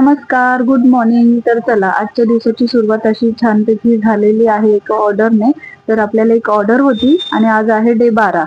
नमस्कार good morning तर चला आजच्या दिवसाची सुरुवात अशी छानपैकी झालेली आहे एका ऑर्डरने तर आपल्याला एक ऑर्डर होती आणि आज आहे डे बारा.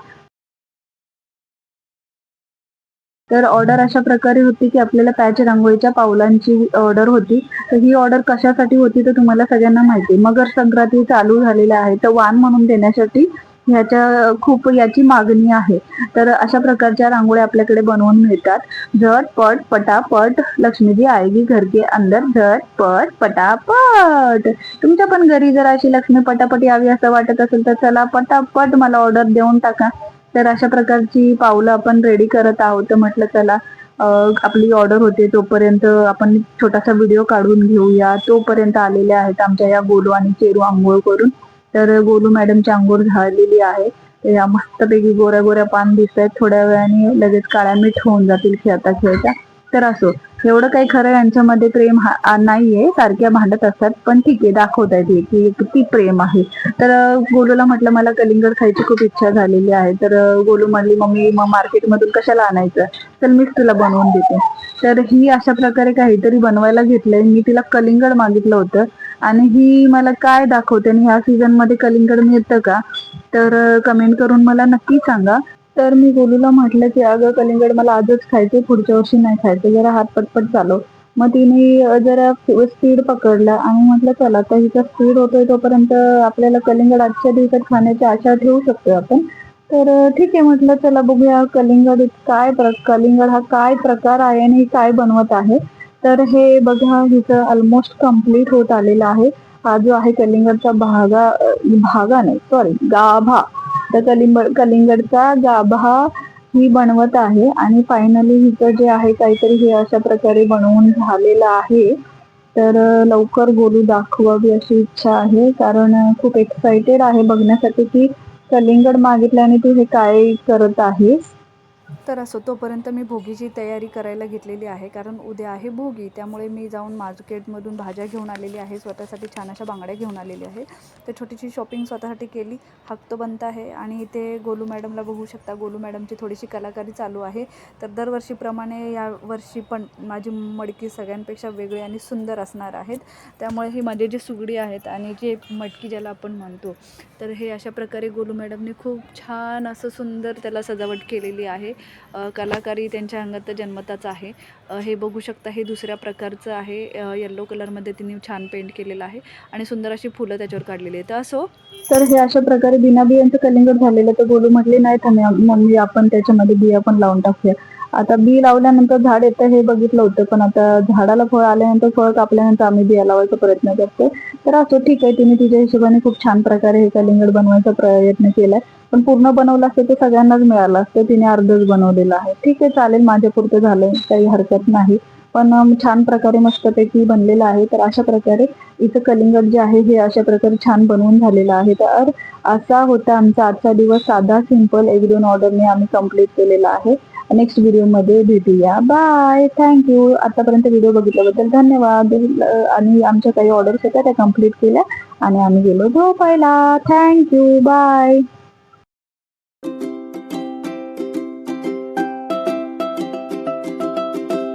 तर ऑर्डर अशा प्रकारे होती की आपल्याला पॅच रांगोळीच्या पावलांची ऑर्डर होती. तर ही ऑर्डर कशासाठी होती तर तुम्हाला सगळ्यांना माहिती आहे. मकर संक्रांती चालू झालेली आहे. तर वाण म्हणून देण्यासाठी ह्याच्या खूप याची मागणी आहे. तर अशा प्रकारच्या रांगोळ्या आपल्याकडे बनवून मिळतात. झटपट पटापट लक्ष्मीजी आएगी घर के अंदर झटपट पटापट. तुमच्या पण घरी जर अशी लक्ष्मी पटापट यावी असं वाटत असेल तर चला पटापट मला ऑर्डर देऊन टाका. तर अशा प्रकारची पावलं आपण रेडी करत आहोत. म्हटलं चला आपली ऑर्डर होते तोपर्यंत आपण छोटासा व्हिडिओ काढून घेऊया. तोपर्यंत आलेल्या आहेत आमच्या या गोलू आणि चेरू आंघोळ करून. तर गोलू मॅडमची अंघोळ झालेली आहे. या मस्तपैकी गोऱ्या गोऱ्या पान दिसत आहेत थोड्या वेळाने लगेच काळ्या मीठ होऊन जातील खेळता खेळता. तर असो एवढं काही खरं यांच्यामध्ये प्रेम हा नाहीये. सारख्या भांडत असतात. पण ठीक आहे दाखवत आहेत की किती प्रेम आहे. तर गोलूला म्हटलं मला कलिंगड खायची खूप इच्छा झालेली आहे. तर गोलू म्हणली मम्मी मग मार्केटमधून कशाला आणायचं? तर मीच तुला बनवून देते. तर ही अशा प्रकारे काहीतरी बनवायला घेतलंय. मी तिला कलिंगड मागितलं होतं. आणि ही मला काय दाखवते आणि ह्या सीझनमध्ये कलिंगड मिळतं का तर कमेंट करून मला नक्की सांगा. तर मी गोलूला म्हटलं की अगं कलिंगड मला आजच खायचे पुढच्या वर्षी नाही खायचं जरा हात पटपट चालव. मग तिने जरा स्पीड पकडला आणि म्हटलं चला आता हिचा स्पीड होतोय तोपर्यंत आपल्याला कलिंगड आजच्या दिवसात खाण्याची आशा ठेवू शकतो आपण. तर ठीक आहे म्हटलं चला बघूया कलिंगड काय प्र कलिंगड हा काय प्रकार आहे आणि काय बनवत आहे. तर हे बघा हिचं ऑलमोस्ट कंप्लीट होत आलेलं आहे. हा जो आहे कलिंगडचा भागा भागा नाही सॉरी गाभा. तर कलिंग कलिंगडचा गाभा ही बनवत आहे आणि फायनली हिचं जे आहे काहीतरी हे अशा प्रकारे बनवून झालेलं आहे. तर लवकर गोलू दाखवावी अशी इच्छा आहे कारण खूप एक्साइटेड आहे बघण्यासाठी की कलिंगड मागितल्याने तू हे काय करत आहेस तर असो तोपर्यंत मी भोगीची तयारी करायला घेतलेली आहे. कारण उद्या आहे भोगी त्यामुळे मी जाऊन मार्केटमधून भाज्या घेऊन आलेली आहे स्वतःसाठी छान अशा बांगड्या घेऊन आलेली आहे. तर छोटीशी शॉपिंग स्वतःसाठी केली हक्तो बनत आहे. आणि इथे गोलू मॅडमला बघू शकता गोलू मॅडमची थोडीशी कलाकारी चालू आहे. तर दरवर्षीप्रमाणे या वर्षी पण माझी मडकी सगळ्यांपेक्षा वेगळी आणि सुंदर असणार आहेत. त्यामुळे ही माझे जे सुगडी आहेत आणि जे मटकी ज्याला आपण म्हणतो तर हे अशा प्रकारे गोलू मॅडमने खूप छान असं सुंदर त्याला सजावट केलेली आहे. कलाकारी त्यांच्या अंगात तर जन्मताच आहे. हे बघू शकता हे दुसऱ्या प्रकारचं आहे. येल्लो कलरमध्ये तिने छान पेंट केलेलं आहे आणि सुंदर अशी फुलं त्याच्यावर काढलेली आहेत. तर असो तर हे अशा प्रकारे बिना बियांचं कलिंगड झालेलं तर बोलू म्हटले नाही थांबे मम्मी आपण त्याच्यामध्ये बिया पण लावून टाकूया. आता बी लावल्यानंतर झाड येतं हे बघितलं होतं पण आता झाडाला फळ आल्यानंतर फळ कापल्यानंतर आम्ही बिया लावायचा प्रयत्न करतो तर असं ठीक आहे तिने तिच्या हिशोबाने खूप छान प्रकारे हे कलिंगड बनवायचा प्रयत्न केलाय. पण पूर्ण बनवलं असतं ते सगळ्यांनाच मिळालं असतं तिने अर्धच बनवलेलं आहे. ठीक आहे चालेल माझ्या पुरतं झालंय काही हरकत नाही. पण छान प्रकारे मस्तपैकी बनलेलं आहे. तर अशा प्रकारे इथं कलिंगड जे आहे हे अशा प्रकारे छान बनवून झालेलं आहे. तर असा होता आमचा आजचा दिवस. साधा सिंपल एक दोन ऑर्डरने आम्ही कंप्लीट केलेला आहे. नेक्स्ट व्हिडिओमध्ये भेटूया. बाय थँक्यू आतापर्यंत व्हिडिओ बघितल्याबद्दल धन्यवाद. आणि आमच्या काही ऑर्डर्स होत्या त्या कंप्लीट केल्या आणि आम्ही गेलो झोपायला. Thank you bye